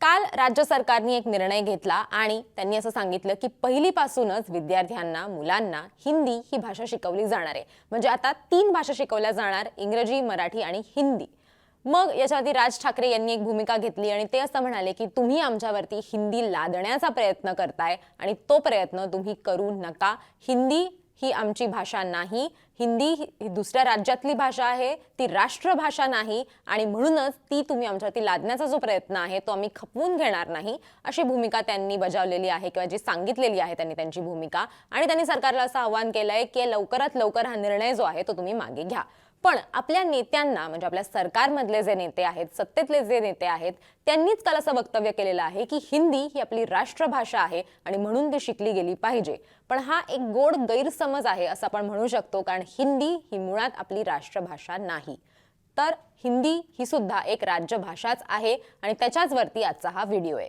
काल राज्य सरकारने एक निर्णय घेतला आणि त्यांनी असं सांगितलं की पहिलीपासूनच विद्यार्थ्यांना मुलांना हिंदी ही भाषा शिकवली जाणार आहे. म्हणजे आता तीन भाषा शिकवल्या जाणार इंग्रजी मराठी आणि हिंदी. मग याच्यावरती राज ठाकरे यांनी एक भूमिका घेतली आणि ते असं म्हणाले की तुम्ही आमच्यावरती हिंदी लादण्याचा प्रयत्न करताय आणि तो प्रयत्न तुम्ही करू नका. हिंदी ही आमची भाषा नाही. हिंदी ही दुसऱ्या राज्यातली भाषा आहे ती राष्ट्रभाषा नाही आणि म्हणूनच ती तुम्ही आमच्यावरती लादण्याचा जो प्रयत्न आहे तो आम्ही खपवून घेणार नाही अशी भूमिका त्यांनी बजावलेली आहे किंवा जी सांगितलेली आहे त्यांनी त्यांची भूमिका. आणि त्यांनी सरकारला असं आवाहन केलंय की लवकरात लवकर हा निर्णय जो आहे तो तुम्ही मागे घ्या. पण आपल्या नेत्यांना म्हणजे आपल्या सरकारमधले जे नेते आहेत सत्तेतले जे नेते आहेत त्यांनीच काल असं वक्तव्य केलेलं आहे की हिंदी ही आपली राष्ट्रभाषा आहे आणि म्हणून ती शिकली गेली पाहिजे. पण हा एक गोड गैरसमज आहे असं आपण म्हणू शकतो कारण हिंदी ही मुळात आपली राष्ट्रभाषा नाही. तर हिंदी ही सुद्धा एक राज्यभाषाच आहे आणि त्याच्याच वरती आजचा हा व्हिडिओ आहे.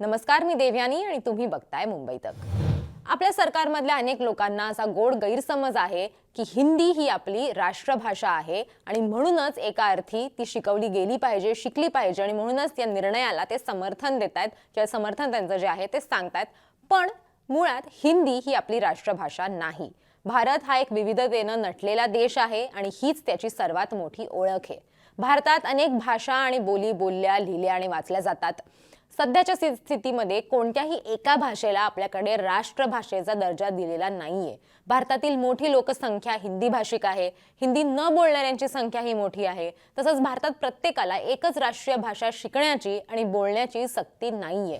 नमस्कार मी देवयानी आणि तुम्ही बघताय मुंबई तक. आपल्या सरकारमधल्या अनेक लोकांना असा गोड गैरसमज आहे की हिंदी ही आपली राष्ट्रभाषा आहे आणि म्हणूनच एका अर्थी ती शिकवली गेली पाहिजे शिकली पाहिजे आणि म्हणूनच या निर्णयाला ते समर्थन देत आहेत किंवा समर्थन त्यांचं जे आहे ते सांगतायत. पण मुळात हिंदी ही आपली राष्ट्रभाषा नाही. भारत हा एक विविधतेनं नटलेला देश आहे आणि हीच त्याची सर्वात मोठी ओळख आहे. भारतात अनेक भाषा आणि बोली बोलल्या लिहिल्या आणि वाचल्या जातात. सध्याच्या स्थितीमध्ये कोणत्याही एका भाषेला आपल्याकडे राष्ट्रभाषेचा दर्जा दिलेला नाहीये. भारतातील मोठी लोकसंख्या हिंदी भाषिक आहे. हिंदी न बोलणाऱ्यांची संख्या ही मोठी आहे. तसंच भारतात प्रत्येकाला एकच राष्ट्रीय भाषा शिकण्याची आणि बोलण्याची सक्ती नाहीये.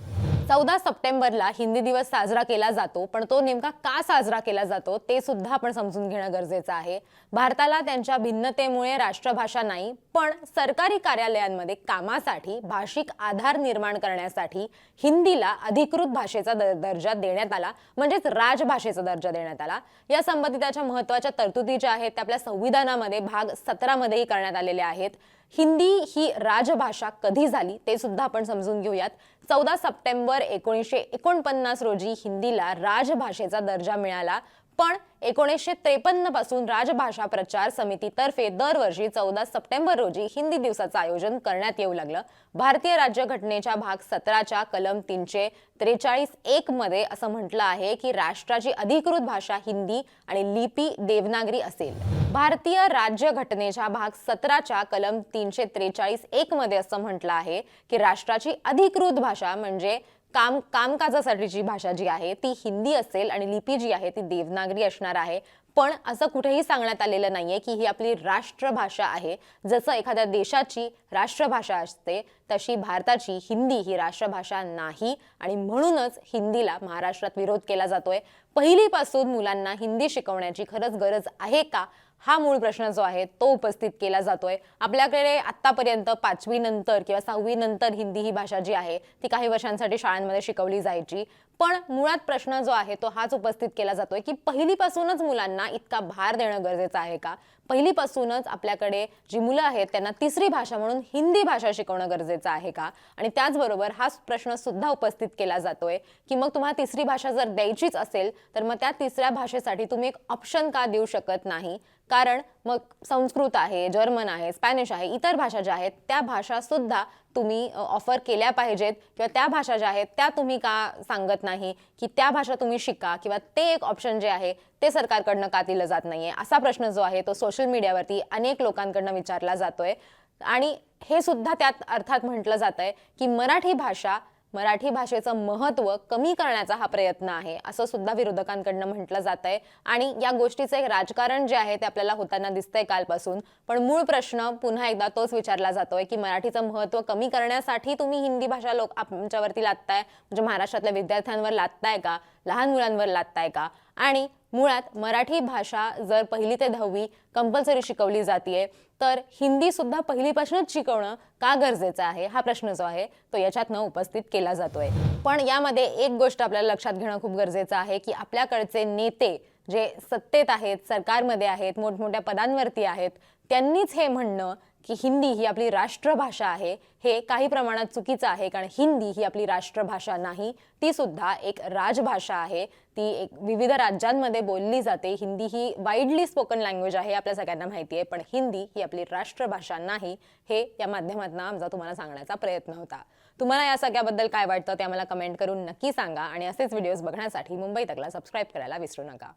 चौदा सप्टेंबरला हिंदी दिवस साजरा केला जातो पण तो नेमका का साजरा केला जातो ते सुद्धा आपण समजून घेणं गरजेचं आहे. भारताला त्यांच्या भिन्नतेमुळे राष्ट्रभाषा नाही पण सरकारी कार्यालयांमध्ये कामासाठी भाषिक आधार निर्माण करण्यासाठी हिंदीला अधिकृत भाषेचा दर्जा देण्यात आला म्हणजेच राजभाषेचा दर्जा देण्यात आला. या संबंधिताच्या महत्त्वाच्या तरतुदी ज्या आहेत त्या आपल्या संविधानामध्ये भाग सतरामध्येही करण्यात आलेल्या आहेत. हिंदी ही राजभाषा कधी झाली ते सुद्धा आपण समजून घेऊयात. चौदा सप्टेंबर एकोणीसशे एकोणपन्नास रोजी हिंदीला राजभाषेचा दर्जा मिळाला. पण एकोणीसशे त्रेपन्नपासून राजभाषा प्रचार समितीतर्फे दरवर्षी चौदा सप्टेंबर रोजी हिंदी दिवसाचं आयोजन करण्यात येऊ लागलं. भारतीय राज्यघटनेच्या भाग सतराच्या कलम तीनशे त्रेचाळीस एक मध्ये असं म्हटलं आहे की राष्ट्राची अधिकृत भाषा हिंदी आणि लिपी देवनागरी असेल. भारतीय राज्यघटनेच्या भाग सतराच्या कलम तीनशे त्रेचाळीस एक मध्ये असं म्हटलं आहे की राष्ट्राची अधिकृत भाषा म्हणजे काम कामकाजासाठीची भाषा जी आहे ती हिंदी असेल आणि लिपी जी आहे ती देवनागरी असणार आहे. पण असं कुठेही सांगण्यात आलेलं नाहीये की ही आपली राष्ट्रभाषा आहे. जसं एखाद्या देशाची राष्ट्रभाषा असते तशी भारताची हिंदी ही राष्ट्रभाषा नाही आणि म्हणूनच हिंदीला महाराष्ट्रात विरोध केला जातोय. पहिलीपासून मुलांना हिंदी शिकवण्याची खरंच गरज आहे का? हा मूळ प्रश्न जो आहे तो उपस्थित केला जातोय. आपल्याकडे आतापर्यंत पाचवी नंतर किंवा सहावी नंतर हिंदी ही भाषा जी आहे ती काही वर्षांसाठी शाळांमध्ये शिकवली जायची. पण मुळात प्रश्न जो आहे तो हाच उपस्थित केला जातोय की पहिलीपासूनच मुलांना इतका भार देणं गरजेचं आहे का? पहिलीपासूनच आपल्याकडे जी मुलं आहेत त्यांना तिसरी भाषा म्हणून हिंदी भाषा शिकवणं गरजेचं आहे का? आणि त्याचबरोबर हाच प्रश्न सुद्धा उपस्थित केला जातोय की मग तुम्हाला तिसरी भाषा जर द्यायचीच असेल तर मग त्या तिसऱ्या भाषेसाठी तुम्ही एक ऑप्शन का देऊ शकत नाही? कारण मग संस्कृत आहे जर्मन आहे स्पॅनिश आहे इतर भाषा ज्या आहेत त्या भाषासुद्धा तुम्ही ऑफर केल्या पाहिजेत किंवा त्या भाषा ज्या आहेत त्या तुम्ही का सांगत नाही की त्या भाषा तुम्ही शिका किंवा ते एक ऑप्शन जे आहे ते सरकारकडनं का दिलं जात नाही आहे असा प्रश्न जो आहे तो सोशल मीडियावरती अनेक लोकांकडनं विचारला जातोय. आणि हे सुद्धा त्यात अर्थात म्हटलं जात आहे की मराठी भाषा मराठी भाषेचं महत्त्व कमी करण्याचा हा प्रयत्न आहे असं सुद्धा विरोधकांकडनं म्हटलं जात आहे आणि या गोष्टीचं एक राजकारण जे आहे ते आपल्याला होताना दिसतंय कालपासून. पण मूळ प्रश्न पुन्हा एकदा तोच विचारला जातोय की मराठीचं महत्त्व कमी करण्यासाठी तुम्ही हिंदी भाषा लोक आमच्यावरती लादताय? म्हणजे महाराष्ट्रातल्या विद्यार्थ्यांवर लादताय का? लहान मुलांवर लादताय का? आणि मुळात मराठी भाषा जर पहिली ते दहावी कंपल्सरी शिकवली जाते तर हिंदी सुद्धा पहिलीपासूनच शिकवणं का गरजेचं आहे? हा प्रश्न जो आहे तो याच्यातनं उपस्थित केला जातोय. पण यामध्ये एक गोष्ट आपल्याला लक्षात घेणं खूप गरजेचं आहे की आपल्याकडचे नेते जे सत्तेत आहेत सरकारमध्ये आहेत मोठमोठ्या पदांवरती आहेत त्यांनीच हे म्हणणं की हिंदी ही आपली राष्ट्रभाषा आहे हे काही प्रमाणात चुकीचं आहे कारण हिंदी ही आपली राष्ट्रभाषा नाही ती सुद्धा एक राजभाषा आहे. ती एक विविध राज्यांमध्ये बोलली जाते. हिंदी ही वाईडली स्पोकन लँग्वेज आहे आपल्या सगळ्यांना माहिती आहे पण हिंदी ही आपली राष्ट्रभाषा नाही हे या माध्यमातून आमचा तुम्हाला सांगण्याचा प्रयत्न होता. तुम्हाला या सगळ्याबद्दल काय वाटतं ते आम्हाला कमेंट करून नक्की सांगा आणि असेच व्हिडिओज बघण्यासाठी मुंबई तकला सबस्क्राईब करायला विसरू नका.